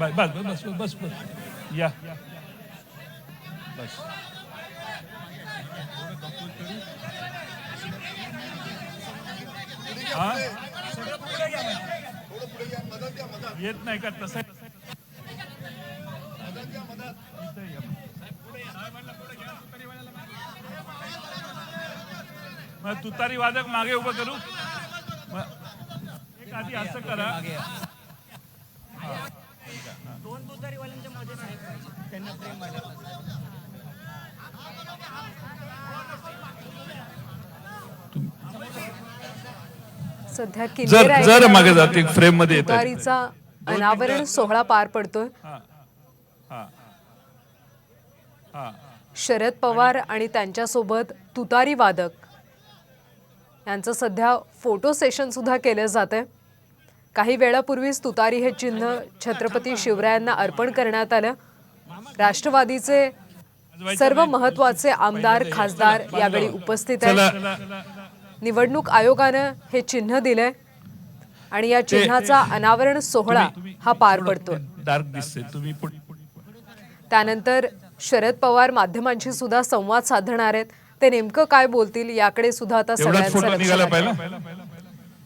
बस बस बस बस बस या बस हा? येत नाही का तसं. मग तुतारी वादक मागे उभं करू. मग एक आधी असं करा दोन तुतारीवाल्यांच्या मध्ये साहेब पाहिजे त्यांना प्रेम सध्या जर मागे जाते फ्रेममध्ये अनावरण सोहळा पार पडतोय. शरद पवार आणि त्यांच्यासोबत तुतारी वादक. यांचं सध्या फोटो सेशन सुद्धा केलं जातंय. काही वेळापूर्वीच तुतारी हे चिन्ह छत्रपती शिवरायांना अर्पण करण्यात आलं. राष्ट्रवादीचे सर्व महत्त्वाचे आमदार खासदार यावेळी उपस्थित आहेत. निवडणूक आयोगानं हे चिन्ह दिलंय आणि या चिन्हाचा अनावरण सोहळा हा पार पुढे त्यानंतर शरद पवार माध्यमांशी सुद्धा संवाद साधणार आहेत. ते नेमकं काय बोलतील याकडे सुद्धा आता सगळ्यांचं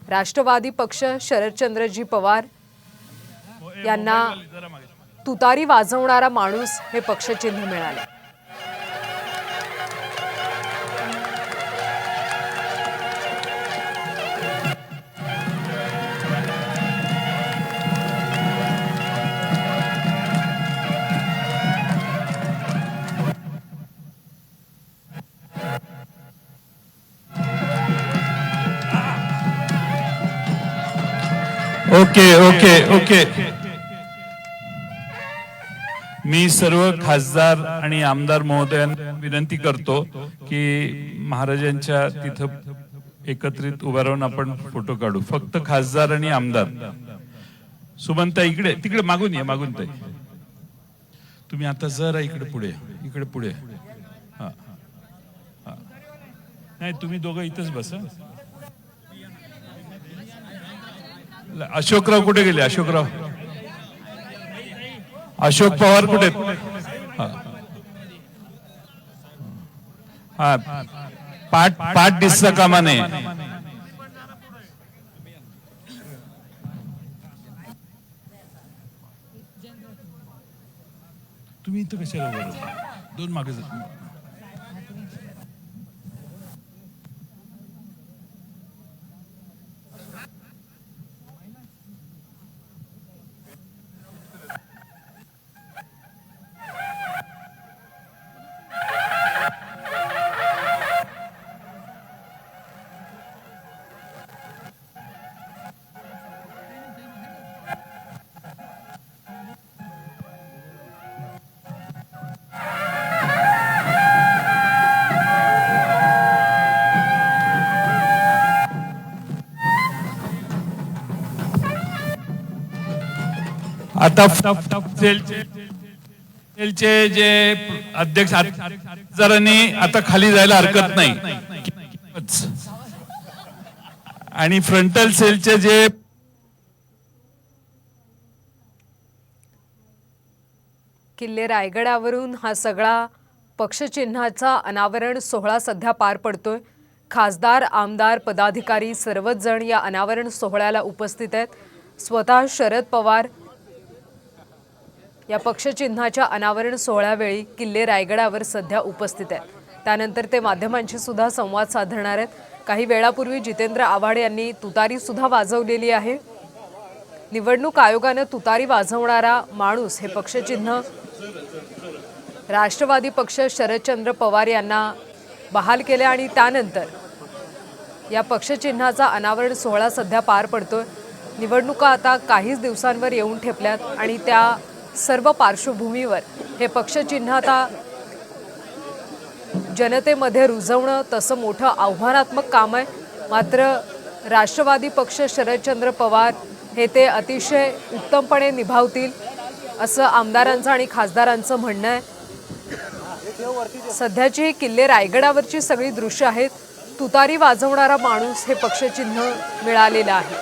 राष्ट्रवादी पक्ष शरदचंद्रजी पवार यांना तुतारी वाजवणारा माणूस हे पक्षचिन्ह मिळाले. ओके ओके ओके मी सर्व खासदार आणि आमदार महोदयांना विनंती करतो की महाराजांच्या तिथं एकत्रित उभा राहून आपण फोटो काढू. फक्त खासदार आणि आमदार. सुमंता इकडे तिकडे मागून या मागून ताई. तुम्ही आता जरा इकडे पुढे या. इकडे पुढे हा. नाही तुम्ही दोघं इथंच बसा. अशोकराव कुठे गेले? अशोकराव. अशोक पवार कुठे आहेत? हा. पाठ पाठ दिसता कामा नये तुम्ही इथं कशाला दोन मागे आता सेलचे सेलचे जे अध्यक्ष जरांनी आता खाली जायला हरकत नाही. आणि फ्रंटल सेलचे जे किल्ले रायगडावरून हा सगळा पक्षचिन्हाचा अनावरण सोहळा सध्या पार पडतोय. खासदार आमदार पदाधिकारी सर्वच जण या अनावरण सोहळ्याला उपस्थित आहेत. स्वतः शरद पवार या पक्षचिन्हाच्या अनावरण सोहळ्यावेळी किल्ले रायगडावर सध्या उपस्थित आहेत. त्यानंतर ते माध्यमांशी सुद्धा संवाद साधणार आहेत. काही वेळापूर्वी जितेंद्र आव्हाड यांनी तुतारी सुद्धा वाजवलेली आहे. निवडणूक आयोगानं तुतारी वाजवणारा माणूस हे पक्षचिन्ह. राष्ट्रवादी पक्ष शरदचंद्र पवार यांना बहाल केले आणि त्यानंतर या पक्षचिन्हाचा अनावरण सोहळा सध्या पार पडतोय. निवडणुका आता काहीच दिवसांवर येऊन ठेपल्यात आणि त्या सर्व पार्श्वभूमीवर हे पक्षचिन्ह आता जनतेमध्ये रुजवणं तसं मोठं आव्हानात्मक काम आहे. मात्र राष्ट्रवादी पक्ष शरदचंद्र पवार हे ते अतिशय उत्तमपणे निभावतील असं आमदारांचं आणि खासदारांचं म्हणणं आहे. सध्याची ही किल्ले रायगडावरची सगळी दृश्य आहेत. तुतारी वाजवणारा माणूस हे पक्षचिन्ह मिळालेलं आहे.